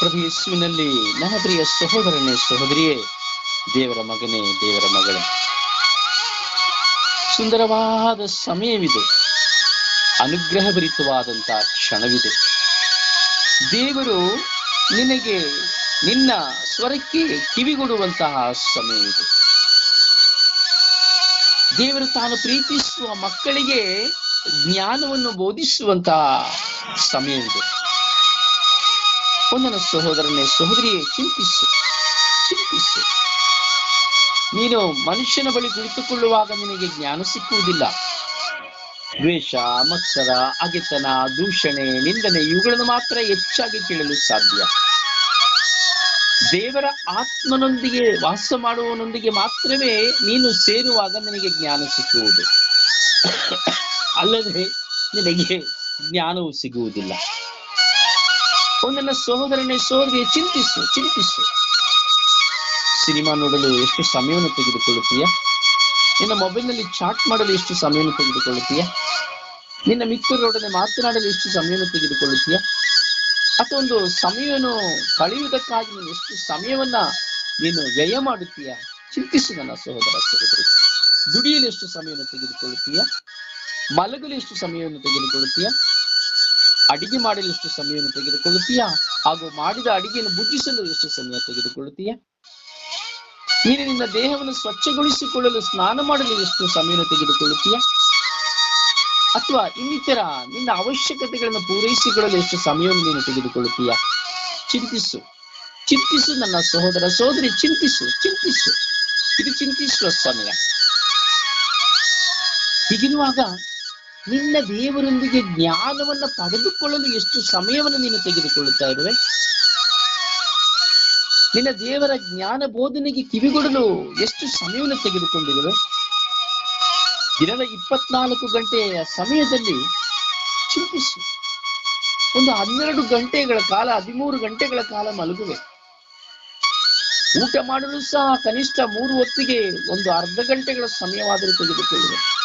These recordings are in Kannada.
ಪ್ರಭು ಯೇಸುವಿನಲ್ಲಿ ನನ್ನ ಪ್ರಿಯ ಸಹೋದರನೇ ಸಹೋದರಿಯೇ, ದೇವರ ಮಗನೇ, ದೇವರ ಮಗಳೇ. ಸುಂದರವಾದ ಸಮಯವಿದೆ. ಅನುಗ್ರಹಭರಿತವಾದಂತಹ ಕ್ಷಣವಿದೆ. ದೇವರು ನಿನಗೆ ನಿನ್ನ ಸ್ವರಕ್ಕೆ ಕಿವಿಗೊಡುವಂತಹ ಸಮಯವಿದೆ. ದೇವರು ತಾನು ಪ್ರೀತಿಸುವ ಮಕ್ಕಳಿಗೆ ಜ್ಞಾನವನ್ನು ಬೋಧಿಸುವಂತಹ ಸಮಯವಿದೆ. ಒಂದನ ಸಹೋದರನೇ ಸಹೋದರಿಯೇ ಚಿಂತಿಸು ಚಿಂತಿಸು ನೀನು ಮನುಷ್ಯನ ಬಳಿ ಕುಳಿತುಕೊಳ್ಳುವಾಗ ನಿನಗೆ ಜ್ಞಾನ ಸಿಕ್ಕುವುದಿಲ್ಲ ದ್ವೇಷ ಮತ್ಸರ ಅಗೆತನ ದೂಷಣೆ ನಿಂದನೆ ಇವುಗಳನ್ನು ಮಾತ್ರ ಹೆಚ್ಚಾಗಿ ಕೇಳಲು ಸಾಧ್ಯ ದೇವರ ಆತ್ಮನೊಂದಿಗೆ ವಾಸ ಮಾಡುವವನೊಂದಿಗೆ ಮಾತ್ರವೇ ನೀನು ಸೇರುವಾಗ ನಿನಗೆ ಜ್ಞಾನ ಸಿಕ್ಕುವುದು ಅಲ್ಲದೆ ನಿನಗೆ ಜ್ಞಾನವು ಸಿಗುವುದಿಲ್ಲ ಒಂದನ್ನ ಸಹೋದರನೇ ಸೋದರಿಗೆ ಚಿಂತಿಸು ಚಿಂತಿಸು. ಸಿನಿಮಾ ನೋಡಲು ಎಷ್ಟು ಸಮಯವನ್ನು ತೆಗೆದುಕೊಳ್ಳುತ್ತೀಯ? ನಿನ್ನ ಮೊಬೈಲ್ನಲ್ಲಿ ಚಾಟ್ ಮಾಡಲು ಎಷ್ಟು ಸಮಯವನ್ನು ತೆಗೆದುಕೊಳ್ಳುತ್ತೀಯ? ನಿನ್ನ ಮಿತ್ರರೊಡನೆ ಮಾತನಾಡಲು ಎಷ್ಟು ಸಮಯವನ್ನು ತೆಗೆದುಕೊಳ್ಳುತ್ತೀಯ? ಅಥವಾ ಒಂದು ಸಮಯವನ್ನು ಕಳೆಯುವುದಕ್ಕಾಗಿ ನೀನು ಎಷ್ಟು ಸಮಯವನ್ನ ನೀನು ವ್ಯಯ ಮಾಡುತ್ತೀಯ? ಚಿಂತಿಸು ನನ್ನ ಸಹೋದರ ಸಹೋದರಿ. ದುಡಿಯಲು ಎಷ್ಟು ಸಮಯವನ್ನು ತೆಗೆದುಕೊಳ್ಳುತ್ತೀಯ? ಮಲಗಲು ಎಷ್ಟು ಸಮಯವನ್ನು ತೆಗೆದುಕೊಳ್ಳುತ್ತೀಯ? ಅಡಿಗೆ ಮಾಡಲು ಎಷ್ಟು ಸಮಯವನ್ನು ತೆಗೆದುಕೊಳ್ಳುತ್ತೀಯಾ? ಹಾಗೂ ಮಾಡಿದ ಅಡಿಗೆಯನ್ನು ಬುದ್ಧಿಸಲು ಎಷ್ಟು ಸಮಯ ತೆಗೆದುಕೊಳ್ಳುತ್ತೀಯಾ? ನೀನು ನಿನ್ನ ದೇಹವನ್ನು ಸ್ವಚ್ಛಗೊಳಿಸಿಕೊಳ್ಳಲು ಸ್ನಾನ ಮಾಡಲು ಎಷ್ಟು ಸಮಯವನ್ನು ತೆಗೆದುಕೊಳ್ಳುತ್ತೀಯ? ಅಥವಾ ಇನ್ನಿತರ ನಿನ್ನ ಅವಶ್ಯಕತೆಗಳನ್ನು ಪೂರೈಸಿಕೊಳ್ಳಲು ಎಷ್ಟು ಸಮಯವನ್ನು ನೀನು ತೆಗೆದುಕೊಳ್ಳುತ್ತೀಯ? ಚಿಂತಿಸು. ಚಿಂತಿಸು ನನ್ನ ಸಹೋದರ ಸಹೋದರಿ, ಚಿಂತಿಸು ಚಿಂತಿಸು. ಇದು ಚಿಂತಿಸುವ ಸಮಯ. ಹೀಗಿರುವಾಗ ನಿನ್ನ ದೇವರೊಂದಿಗೆ ಜ್ಞಾನವನ್ನ ಪಡೆದುಕೊಳ್ಳಲು ಎಷ್ಟು ಸಮಯವನ್ನು ನೀನು ತೆಗೆದುಕೊಳ್ಳುತ್ತಾ ಇರುವೆ? ನಿನ್ನ ದೇವರ ಜ್ಞಾನ ಬೋಧನೆಗೆ ಕಿವಿಗೊಡಲು ಎಷ್ಟು ಸಮಯವನ್ನು ತೆಗೆದುಕೊಂಡಿರುವೆ? ದಿನದ ಇಪ್ಪತ್ನಾಲ್ಕು ಗಂಟೆಯ ಸಮಯದಲ್ಲಿ ಚಿಂತಿಸು ಒಂದು ಹನ್ನೆರಡು ಗಂಟೆಗಳ ಕಾಲ, ಹದಿಮೂರು ಗಂಟೆಗಳ ಕಾಲ ಮಲಗುವೆ. ಊಟ ಮಾಡಲು ಸಹ ಕನಿಷ್ಠ ಮೂರು ಹೊತ್ತಿಗೆ ಒಂದು ಅರ್ಧ ಗಂಟೆಗಳ ಸಮಯವಾದರೂ ತೆಗೆದುಕೊಳ್ಳುವೆ.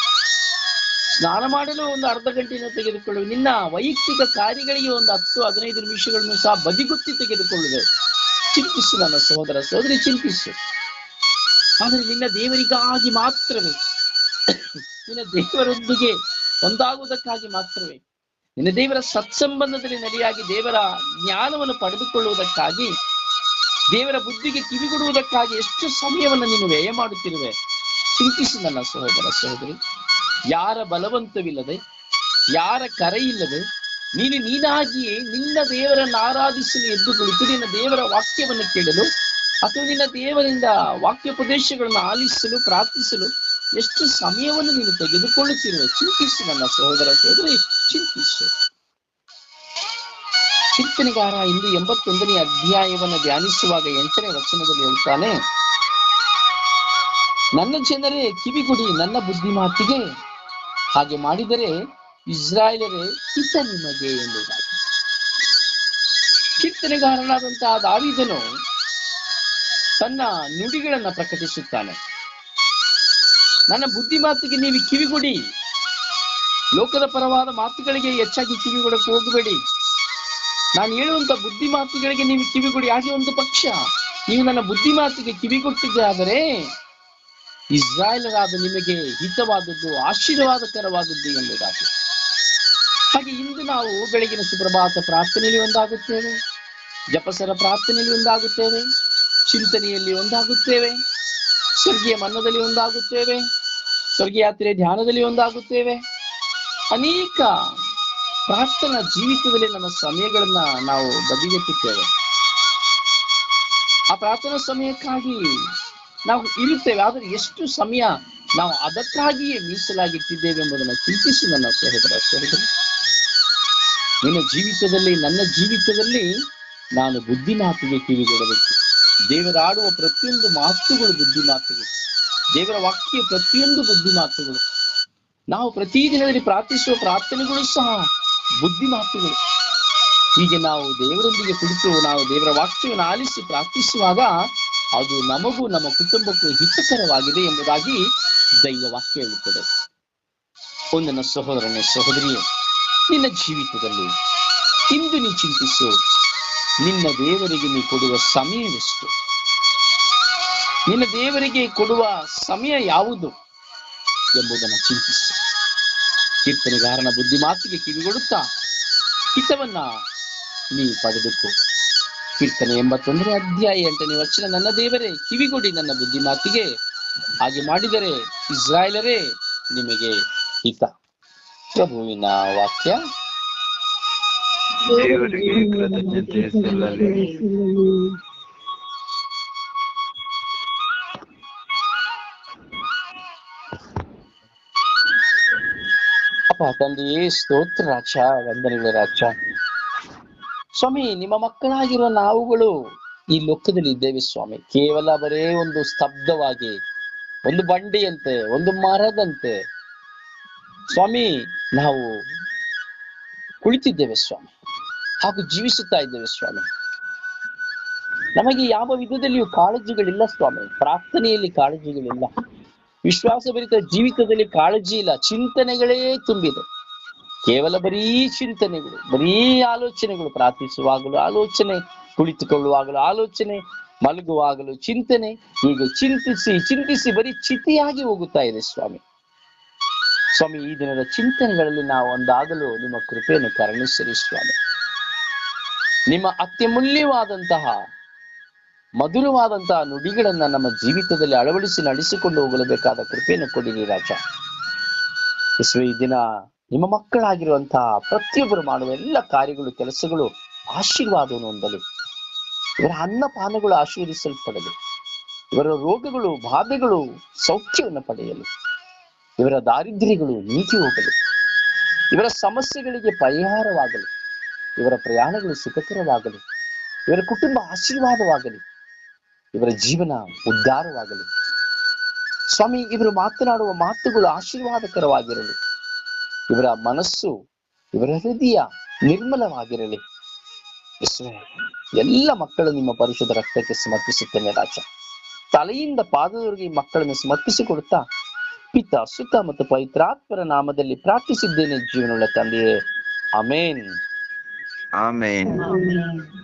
ಸ್ನಾನ ಮಾಡಲು ಒಂದು ಅರ್ಧ ಗಂಟೆಯನ್ನು ತೆಗೆದುಕೊಳ್ಳುವೆ. ನಿನ್ನ ವೈಯಕ್ತಿಕ ಕಾರ್ಯಗಳಿಗೆ ಒಂದು ಹತ್ತು, ಹದಿನೈದು ನಿಮಿಷಗಳನ್ನು ಸಹ ಬದಿಗುತ್ತಿ ತೆಗೆದುಕೊಳ್ಳುವೆ. ಚಿಂತಿಸು ನನ್ನ ಸಹೋದರ ಸಹೋದರಿ, ಚಿಂತಿಸು. ಆದರೆ ನಿನ್ನ ದೇವರಿಗಾಗಿ ಮಾತ್ರವೇ. ನಿನ್ನ ದೇವರೊಂದಿಗೆ ಒಂದಾಗುವುದಕ್ಕಾಗಿ ಮಾತ್ರವೇ. ನಿನ್ನ ದೇವರ ಸತ್ಸಂಬಂಧದಲ್ಲಿ ನಡೆಯಾಗಿ ದೇವರ ಜ್ಞಾನವನ್ನು ಪಡೆದುಕೊಳ್ಳುವುದಕ್ಕಾಗಿ, ದೇವರ ಬುದ್ಧಿಗೆ ಕಿವಿಗೊಡುವುದಕ್ಕಾಗಿ ಎಷ್ಟು ಸಮಯವನ್ನು ನೀನು ವ್ಯಯ ಮಾಡುತ್ತಿರುವೆ? ಚಿಂತಿಸು ನನ್ನ ಸಹೋದರ ಸಹೋದರಿ. ಯಾರ ಬಲವಂತವಿಲ್ಲದೆ, ಯಾರ ಕರೆಯಿಲ್ಲದೆ, ನೀನು ನೀನಾಗಿಯೇ ನಿನ್ನ ದೇವರನ್ನು ಆರಾಧಿಸಲು ಎದ್ದು ಕುಳಿತು ನಿನ್ನ ದೇವರ ವಾಕ್ಯವನ್ನು ಕೇಳಲು ಅಥವಾ ನಿನ್ನ ದೇವರಿಂದ ವಾಕ್ಯೋಪದೇಶಗಳನ್ನು ಆಲಿಸಲು, ಪ್ರಾರ್ಥಿಸಲು ಎಷ್ಟು ಸಮಯವನ್ನು ನೀನು ತೆಗೆದುಕೊಳ್ಳುತ್ತಿರುವ ಚಿಂತಿಸು ನನ್ನ ಸಹೋದರ ಸಹೋದರಿ, ಚಿಂತಿಸು. ಚಿಂತನೆಗಾರ ಇಂದು ಎಂಬತ್ತೊಂದನೇ ಅಧ್ಯಾಯವನ್ನು ಧ್ಯಾನಿಸುವಾಗ ಎಂಟನೇ ವಚನದಲ್ಲಿ ಹೇಳ್ತಾನೆ, ನನ್ನ ಜನರೇ, ಕಿವಿಗುಡಿ ನನ್ನ ಬುದ್ಧಿ ಮಾತಿಗೆ ಹಾಗೆ ಮಾಡಿದರೆ ಇಸ್ರಾಯೇಲರೇ ಹಿತ ನಿಮಗೆ ಎಂಬುದಾಗಿ. ಕೀರ್ತನೆಗಾರನಾದಂತಹ ದಾವಿದನು ತನ್ನ ನುಡಿಗಳನ್ನ ಪ್ರಕಟಿಸುತ್ತಾನೆ. ನನ್ನ ಬುದ್ಧಿ ಮಾತಿಗೆ ನೀವು ಕಿವಿಗೊಡಿ. ಲೋಕದ ಪರವಾದ ಮಾತುಗಳಿಗೆ ಹೆಚ್ಚಾಗಿ ಕಿವಿಗೊಡಕ್ಕೆ ಹೋಗಬೇಡಿ. ನಾನು ಹೇಳುವಂತ ಬುದ್ಧಿ ಮಾತುಗಳಿಗೆ ನೀವು ಕಿವಿಗೊಡಿ. ಹಾಗೆ ಒಂದು ಪಕ್ಷ. ನೀವು ನನ್ನ ಬುದ್ಧಿ ಮಾತಿಗೆ ಕಿವಿಗೊಟ್ಟಿದ್ದೆ ಆದರೆ ಇಸ್ರಾಯೇಲರಾದ ನಿಮಗೆ ಹಿತವಾದದ್ದು ಆಶೀರ್ವಾದಕರವಾದದ್ದು ಎಂಬುದಾಗಿ. ಹಾಗೆ ಇಂದು ನಾವು ಬೆಳಗಿನ ಸುಪ್ರಭಾತ ಪ್ರಾರ್ಥನೆಯಲ್ಲಿ ಒಂದಾಗುತ್ತೇವೆ, ಜಪಸರ ಪ್ರಾರ್ಥನೆಯಲ್ಲಿ ಒಂದಾಗುತ್ತೇವೆ, ಚಿಂತನೆಯಲ್ಲಿ ಒಂದಾಗುತ್ತೇವೆ, ಸ್ವರ್ಗೀಯ ಮನ್ನದಲ್ಲಿ ಒಂದಾಗುತ್ತೇವೆ ಸ್ವರ್ಗಯಾತ್ರೆ ಧ್ಯಾನದಲ್ಲಿ ಒಂದಾಗುತ್ತೇವೆ. ಅನೇಕ ಪ್ರಾರ್ಥನಾ ಜೀವಿತದಲ್ಲಿ ನಮ್ಮ ಸಮಯಗಳನ್ನ ನಾವು ಬದಿಗೆಟ್ಟುತ್ತೇವೆ ಆ ಪ್ರಾರ್ಥನಾ ಸಮಯಕ್ಕಾಗಿ ನಾವು ಇರುತ್ತೇವೆ, ಆದರೆ ಎಷ್ಟು ಸಮಯ ನಾವು ಅದಕ್ಕಾಗಿಯೇ ಮೀಸಲಾಗಿಟ್ಟಿದ್ದೇವೆ ಎಂಬುದನ್ನು ಚಿಂತಿಸಿ ನನ್ನ ಸಹೋದರ ಸಹೋದರಿ. ನಿನ್ನ ಜೀವಿತದಲ್ಲಿ, ನನ್ನ ಜೀವಿತದಲ್ಲಿ ನಾನು ಬುದ್ಧಿ ಮಾತಿಗೆ ಕಿವಿಗೊಡಬೇಕು. ದೇವರಾಡುವ ಪ್ರತಿಯೊಂದು ಮಾತುಗಳು ಬುದ್ಧಿ ಮಾತುಗಳು ದೇವರ ವಾಕ್ಯ ಪ್ರತಿಯೊಂದು ಬುದ್ಧಿ ಮಾತುಗಳು ನಾವು ಪ್ರತಿದಿನದಲ್ಲಿ ಪ್ರಾರ್ಥಿಸುವ ಪ್ರಾರ್ಥನೆಗಳು ಸಹ ಬುದ್ಧಿ ಮಾತುಗಳು ಹೀಗೆ ನಾವು ದೇವರೊಂದಿಗೆ ಕುಳಿತು ನಾವು ದೇವರ ವಾಕ್ಯವನ್ನು ಆಲಿಸಿ ಪ್ರಾರ್ಥಿಸುವಾಗ ಅದು ನಮಗೂ ನಮ್ಮ ಕುಟುಂಬಕ್ಕೂ ಹಿತಕರವಾಗಿದೆ ಎಂಬುದಾಗಿ ದೈವ ವಾಕ್ಯ ಹೇಳುತ್ತದೆ. ನನ್ನ ಸಹೋದರನೇ, ಸಹೋದರಿಯೇ, ನಿನ್ನ ಜೀವಿತದಲ್ಲಿ ಇಂದು ನೀ ಚಿಂತಿಸು, ನಿನ್ನ ದೇವರಿಗೆ ನೀ ಕೊಡುವ ಸಮಯವೆಷ್ಟು? ನಿನ್ನ ದೇವರಿಗೆ ಕೊಡುವ ಸಮಯ ಯಾವುದು ಎಂಬುದನ್ನು ಚಿಂತಿಸು. ಕೀರ್ತನೆಗಾರನ ಬುದ್ಧಿ ಮಾತಿಗೆ ಕಿವಿಗೊಡುತ್ತಾ ಹಿತವನ್ನ ನೀ ಪಡೆದುಕೋ. ಕೀರ್ತನೆ ಎಂಬತ್ತೊಂದನೇ ಅಧ್ಯಾಯ ಎಂಟನೇ ವಚನ. ನನ್ನ ದೇವರೇ ಕಿವಿಗೊಡಿ ನನ್ನ ಬುದ್ಧಿ ಮಾತಿಗೆ ಹಾಗೆ ಮಾಡಿದರೆ ಇಸ್ರಾಯೇಲರೇ ನಿಮಗೆ ಹಿತ. ಪ್ರಭುವಿನ ವಾಕ್ಯ. ಅಪ್ಪ ತಂದೆಯೇ ಸ್ತೋತ್ರ ರಾಜ ವಂದನೆಗಳ ರಾಜ. ಸ್ವಾಮಿ, ನಿಮ್ಮ ಮಕ್ಕಳಾಗಿರುವ ನಾವುಗಳು ಈ ಲೋಕದಲ್ಲಿ ಇದ್ದೇವೆ ಸ್ವಾಮಿ. ಕೇವಲ ಬರೇ ಒಂದು ಸ್ತಬ್ಧವಾಗಿ, ಒಂದು ಬಂಡಿಯಂತೆ, ಒಂದು ಮರದಂತೆ. ಸ್ವಾಮಿ, ನಾವು ಕುಳಿತಿದ್ದೇವೆ ಸ್ವಾಮಿ. ಹಾಗೂ ಜೀವಿಸುತ್ತಾ ಇದ್ದೇವೆ ಸ್ವಾಮಿ. ನಮಗೆ ಯಾವ ವಿಧದಲ್ಲಿಯೂ ಕಾಳಜಿಗಳಿಲ್ಲ ಸ್ವಾಮಿ. ಪ್ರಾರ್ಥನೆಯಲ್ಲಿ ಕಾಳಜಿಗಳಿಲ್ಲ. ವಿಶ್ವಾಸಭರಿತ ಜೀವಿತದಲ್ಲಿ ಕಾಳಜಿ ಇಲ್ಲ. ಚಿಂತನೆಗಳೇ ತುಂಬಿದೆ. ಕೇವಲ ಬರೀ ಚಿಂತನೆಗಳು, ಬರೀ ಆಲೋಚನೆಗಳು, ಪ್ರಾರ್ಥಿಸುವಾಗಲೂ ಆಲೋಚನೆ, ಕುಳಿತುಕೊಳ್ಳುವಾಗಲೂ ಆಲೋಚನೆ, ಮಲಗುವಾಗಲೂ ಚಿಂತನೆ, ಹೀಗೆ ಚಿಂತಿಸಿ ಚಿಂತಿಸಿ ಬರೀ ಚಿತಿಯಾಗಿ ಹೋಗುತ್ತಾ ಇದೆ ಸ್ವಾಮಿ. ಸ್ವಾಮಿ, ಈ ದಿನದ ಚಿಂತನೆಗಳಲ್ಲಿ ನಾವು ಒಂದಾಗಲು ನಿಮ್ಮ ಕೃಪೆಯನ್ನು ಕರುಣಿಸಿರಿ ಸ್ವಾಮಿ. ನಿಮ್ಮ ಅತ್ಯಮೂಲ್ಯವಾದಂತಹ, ಮಧುರವಾದಂತಹ ನುಡಿಗಳನ್ನ ನಮ್ಮ ಜೀವಿತದಲ್ಲಿ ಅಳವಡಿಸಿ ನಡೆಸಿಕೊಂಡು ಹೋಗಲು ಬೇಕಾದ ಕೃಪೆಯನ್ನು ಕೊಡಿರಿ ರಾಜ. ಈ ದಿನ ನಿಮ್ಮ ಮಕ್ಕಳಾಗಿರುವಂತಹ ಪ್ರತಿಯೊಬ್ಬರು ಮಾಡುವ ಎಲ್ಲ ಕಾರ್ಯಗಳು, ಕೆಲಸಗಳು ಆಶೀರ್ವಾದವನ್ನು ಹೊಂದಲಿ. ಇವರ ಅನ್ನಪಾನಗಳು ಆಶೀರ್ವಿಸಲ್ಪಡಲಿ ಇವರ ರೋಗಗಳು, ಬಾಧೆಗಳು ಸೌಖ್ಯವನ್ನು ಪಡೆಯಲಿ. ಇವರ ದಾರಿದ್ರ್ಯಗಳು ನೀತಿ ಹೋಗಲು. ಇವರ ಸಮಸ್ಯೆಗಳಿಗೆ ಪರಿಹಾರವಾಗಲಿ. ಇವರ ಪ್ರಯಾಣಗಳು ಸುಖಕರವಾಗಲಿ. ಇವರ ಕುಟುಂಬ ಆಶೀರ್ವಾದವಾಗಲಿ. ಇವರ ಜೀವನ ಉದ್ಧಾರವಾಗಲಿ. ಸ್ವಾಮಿ, ಇವರು ಮಾತನಾಡುವ ಮಾತುಗಳು ಆಶೀರ್ವಾದಕರವಾಗಿರಲಿ. ಇವರ ಮನಸ್ಸು ಇವರ ಹೃದಯ ನಿರ್ಮಲವಾಗಿರಲಿ. ಎಲ್ಲ ಮಕ್ಕಳು ನಿಮ್ಮ ಪರಿಶುದ್ಧ ರಕ್ತಕ್ಕೆ ಸಮರ್ಪಿಸುತ್ತೇನೆ ರಾಜ. ತಲೆಯಿಂದ ಪಾದದವರೆಗೆ ಈ ಮಕ್ಕಳನ್ನು ಸಮರ್ಪಿಸಿಕೊಡುತ್ತಾ ಪಿತ ಸುತ ಮತ್ತು ಪವಿತ್ರಾತ್ಮರ ನಾಮದಲ್ಲಿ ಪ್ರಾರ್ಥಿಸಿದ್ದೇನೆ ಜೀವನ ತಂದೆಯೇ. Amen amen. Amen.